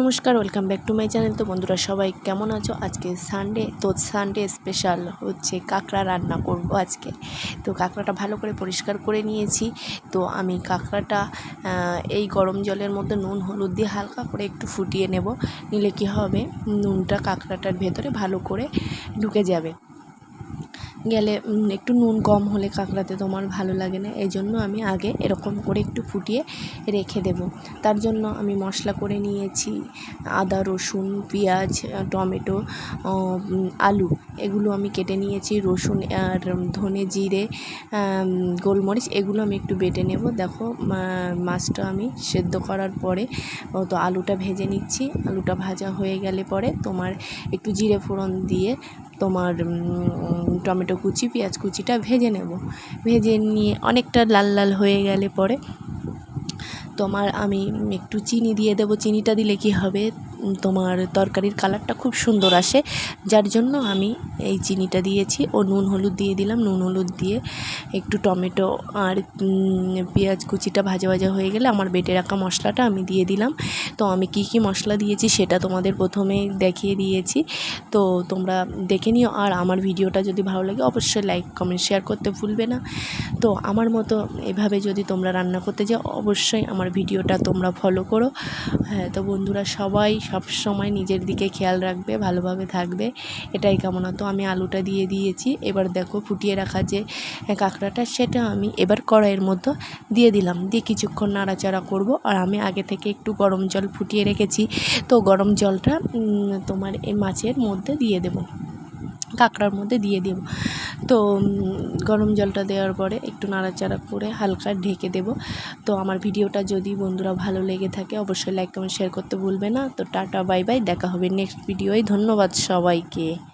নমস্কার welcome back to my channel তো বন্ধুরা, সবাই কেমন আছো? আজকে সানডে তো সানডে স্পেশাল হচ্ছে কাঁকড়া রান্না করব আজকে। তো কাঁকড়াটা ভালো করে পরিষ্কার করে নিয়েছি। তো আমি কাঁকড়াটা এই গরম জলের মধ্যে নুন, হলুদ দিয়ে হালকা করে একটু ফুটিয়ে নেব। নিলে কি হবে? নুনটা কাঁকড়াটার ভেতরে ভালো করে ঢুকে যাবে। গেলে একটু নুন কম হলে কাঁকড়াতে তোমার ভালো লাগে না, এই জন্য আমি আগে এরকম করে একটু ফুটিয়ে রেখে দেব। তার জন্য আমি মশলা করে নিয়েছি, আদা, রসুন, পেঁয়াজ, টমেটো আলু, এগুলো আমি কেটে নিয়েছি, রসুন আর ধনে জিরে গোলমরিচ, এগুলো আমি একটু বেটে নেব। দেখো মাছটা আমি সেদ্ধ করার পরে তো আলুটা ভেজে নিচ্ছি, আলুটা ভাজা হয়ে গেলে পরে তোমার একটু জিরে ফোড়ন দিয়ে তোমার টমেটো কুচি, পেঁয়াজ কুচিটা ভেজে নেব। ভেজে নিয়ে অনেকটা লাল লাল হয়ে গেলে পরে তোমার আমি একটু চিনি দিয়ে দেবো। চিনিটা দিলে কি হবে? তোমার তরকারির কালারটা খুব সুন্দর আসে, যার জন্য আমি এই চিনিটা দিয়েছি ও নুন হলুদ দিয়ে দিলাম। নুন হলুদ দিয়ে একটু টমেটো আর পেঁয়াজ কুচিটা ভাজা ভাজা হয়ে গেলে আমার বেটে রাখা মশলাটা আমি দিয়ে দিলাম। তো আমি কি কি মশলা দিয়েছি সেটা তোমাদের প্রথমেই দেখিয়ে দিয়েছি। তো তোমরা দেখে নিও। আর আমার ভিডিওটা যদি ভালো লাগে অবশ্যই লাইক, কমেন্ট, শেয়ার করতে ভুলবে না। তো আমার মতো এভাবে যদি তোমরা রান্না করতে যাও, অবশ্যই আমার ভিডিওটা তোমরা ফলো করো। হ্যাঁ তো বন্ধুরা সবাই সব সময় নিজের দিকে খেয়াল রাখবে, ভালোভাবে থাকবে, এটাই কামনা। তো আমি আলুটা দিয়ে দিয়েছি। এবার দেখো ফুটিয়ে রাখা যে কাঁকড়াটা, সেটা আমি এবার কড়াইয়ের মধ্যে দিয়ে দিলাম। দিয়ে কিছুক্ষণ নাড়াচাড়া করব। আর আমি আগে থেকে একটু গরম জল ফুটিয়ে রেখেছি। তো গরম জলটা তোমার এই মাছের মধ্যে দিয়ে দেবো। কাঁকড়ার মধ্যে দিয়ে দেব। তো গরম জলটা দেওয়ার পরে একটু নাড়াচাড়া করে হালকা ঢেকে দেব। তো আমার ভিডিওটা যদি বন্ধুরা ভালো লেগে থাকে অবশ্যই লাইক, কমেন্ট শেয়ার করতে ভুলবে না। তো টাটা, বাই বাই, দেখা হবে নেক্সট ভিডিওয়। ধন্যবাদ সবাইকে।